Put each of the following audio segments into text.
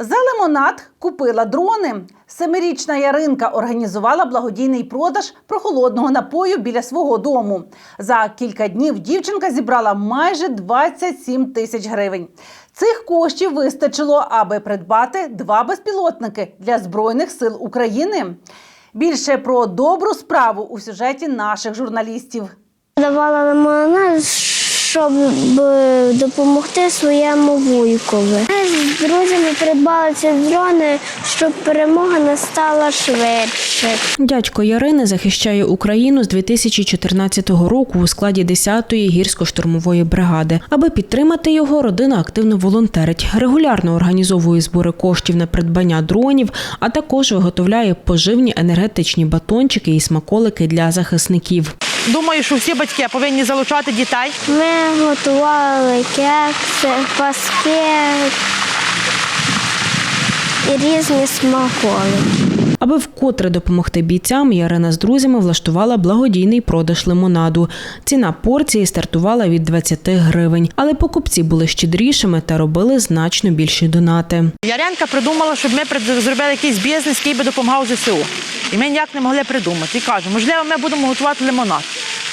За лимонад купила дрони. Семирічна Яринка організувала благодійний продаж прохолодного напою біля свого дому. За кілька днів дівчинка зібрала майже 27 тисяч гривень. Цих коштів вистачило, аби придбати два безпілотники для Збройних сил України. Більше про добру справу у сюжеті наших журналістів. Давала лимонад, щоб е, допомогти своєму вуйкові. Ми з друзями придбали ці дрони, щоб перемога настала швидше. Дядько Ярини захищає Україну з 2014 року у складі 10-ї гірсько-штурмової бригади. Аби підтримати його, родина активно волонтерить. Регулярно організовує збори коштів на придбання дронів, а також виготовляє поживні енергетичні батончики і смаколики для захисників. Думаю, що всі батьки повинні залучати дітей. Ми готували кекси, паски і різні смаколики. Аби вкотре допомогти бійцям, Ярина з друзями влаштувала благодійний продаж лимонаду. Ціна порції стартувала від 20 гривень, але покупці були щедрішими та робили значно більші донати. Яренка придумала, щоб ми прид- зробили якийсь бізнес, який би допомагав ЗСУ. І ми ніяк не могли придумати. І кажу, можливо, ми будемо готувати лимонад.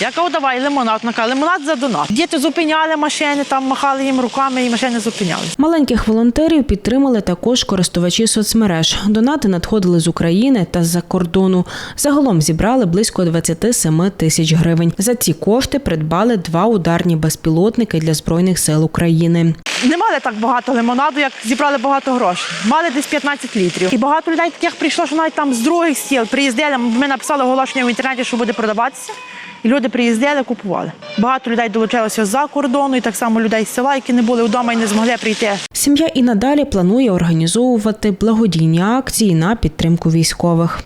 Я кажу, давай лимонад. Вона каже, лимонад за донат. Діти зупиняли машини, там махали їм руками, і машини зупинялися. Маленьких волонтерів підтримали також користувачі соцмереж. Донати надходили з України та з-за кордону. Загалом зібрали близько 27 тисяч гривень. За ці кошти придбали два ударні безпілотники для збройних сил України. Не мали так багато лимонаду, як зібрали багато грошей. Мали десь 15 літрів. І багато людей таких прийшло, що навіть там з других сіл приїздили. Ми написали оголошення в інтернеті, що буде продаватися. І люди приїздили, купували. Багато людей долучилося з-за кордону, і так само людей з села, які не були вдома і не змогли прийти. Сім'я і надалі планує організовувати благодійні акції на підтримку військових.